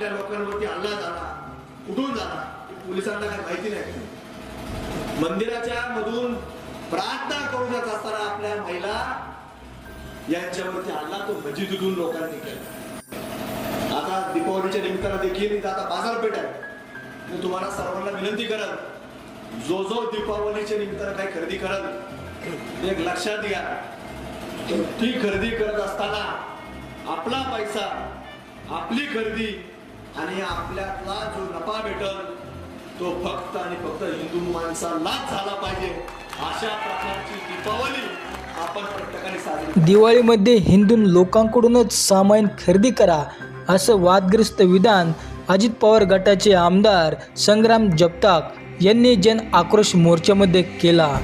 आपल्या लोकांवरती हल्ला झाला कुठून झाला पोलिसांना काय माहिती नाही. मंदिराच्या मधून प्रार्थना करू जात असताना आपल्या महिला यांच्यावरती हल्ला तो मस्जिदीतून लोकांनी केला. आता दीपावलीच्या निमित्तानं देखील आता बाजारपेठ आहे. मी तुम्हाला सर्वांना विनंती करत जो जो दीपावलीच्या निमित्तानं काही खरेदी करत एक लक्षात घ्या. ती खरेदी करत असताना आपला पैसा आपली खरेदी आणि आपल्यातला जो नफा भेटल तो फक्त आणि फक्त हिंदू माणसालाच झाला पाहिजे. अशा प्रकारची दीपावली आपण प्रत्येकाने साजरी दिवाळीमध्ये हिंदू लोकांकडूनच सामाईन खरेदी करा असं वादग्रस्त विधान अजित पवार गटाचे आमदार संग्राम जगताप यांनी जन आक्रोश मोर्चामध्ये केला.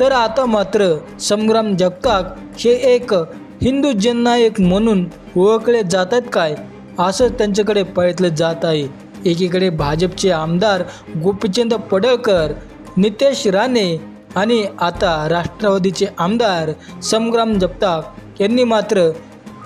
तर आता मात्र संग्राम जगताप हे एक हिंदू जननायक म्हणून ओळखले जातात काय? असं त्यांच्याकडे पळतलं जात आहे. एकीकडे भाजपचे आमदार गोपीचंद पडळकर नितेश राणे आणि आता राष्ट्रवादीचे आमदार संग्राम जगताप यांनी मात्र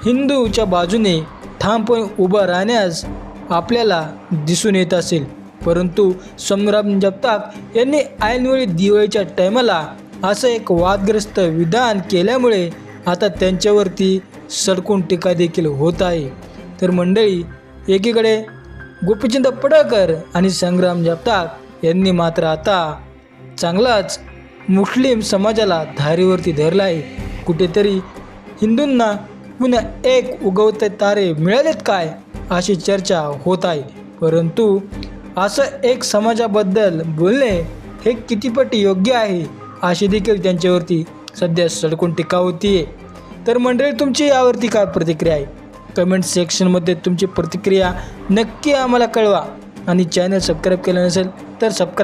हिंदूच्या बाजूने ठामपणे उभं राहण्यास आपल्याला दिसून येत असेल. परंतु संग्राम जगताप यांनी ऐनवेळी दिवाळीच्या टायमाला असं एक वादग्रस्त विधान केल्यामुळे आता त्यांच्यावरती सडकून टीका देखील होत आहे. तर मंडळी एकीकडे गोपीचंद पडळकर आणि संग्राम जगताप यांनी मात्र आता चांगलाच मुस्लिम समाजाला धारीवरती धरला आहे. कुठेतरी हिंदूंना पुन्हा एक उगवते तारे मिळालेत काय अशी चर्चा होत आहे. परंतु असं एक समाजाबद्दल बोलणे हे कितीपट योग्य आहे अशी देखील त्यांच्यावरती सध्या सडकून टीका होतीये. तर मंडळी तुमची यावरती काय प्रतिक्रिया आहे? कमेंट सेक्शनमध्ये तुमची प्रतिक्रिया नक्की आम्हाला कळवा. आणि चॅनल सबस्क्राईब केलं नसेल तर सबस्क्राईब